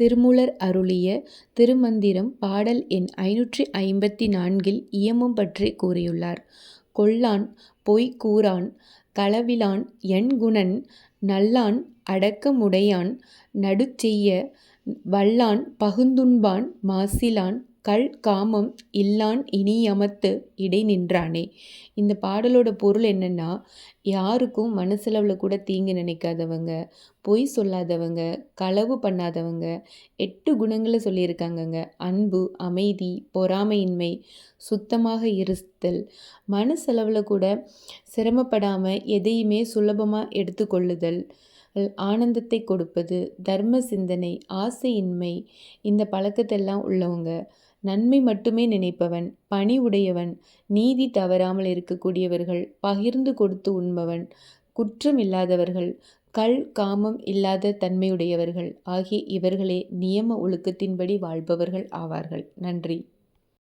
திருமூலர் அருளிய திருமந்திரம் பாடல் எண் ஐநூற்றி ஐம்பத்தி நான்கில் இயமம் பற்றி கூறியுள்ளார். கொல்லான் பொய் கூறான் களவிலான் எண்குணன் நல்லான் அடக்கமுடையான் நடுச்செய்ய வல்லான் பகுந்துண்பான் மாசிலான் கல் காமம் இல்லான் இனியமத்து இடைநின்றானே. இந்த பாடலோட பொருள் என்னன்னா யாருக்கும் மனசளவில் கூட தீங்கு நினைக்காதவங்க பொய் சொல்லாதவங்க களவு பண்ணாதவங்க எட்டு குணங்களை சொல்லியிருக்காங்கங்க. அன்பு அமைதி பொறாமையின்மை சுத்தமாக இருத்தல். மனசளவில் கூட சிரமப்படாமல் எதையுமே சுலபமாக எடுத்துக்கொள்ளுதல். ஆனந்தத்தை கொடுப்பது தர்ம சிந்தனை ஆசையின்மை இந்த பழக்கத்தெல்லாம் உள்ளவங்க. நன்மை மட்டுமே நினைப்பவன் பணி உடையவன் நீதி தவறாமல் இருக்கக்கூடியவர்கள் பகிர்ந்து கொடுத்து உண்பவன் குற்றம் இல்லாதவர்கள் கள் காமம் இல்லாத தன்மையுடையவர்கள் ஆகிய இவர்களே நியம ஒழுக்கத்தின்படி வாழ்பவர்கள் ஆவார்கள். நன்றி.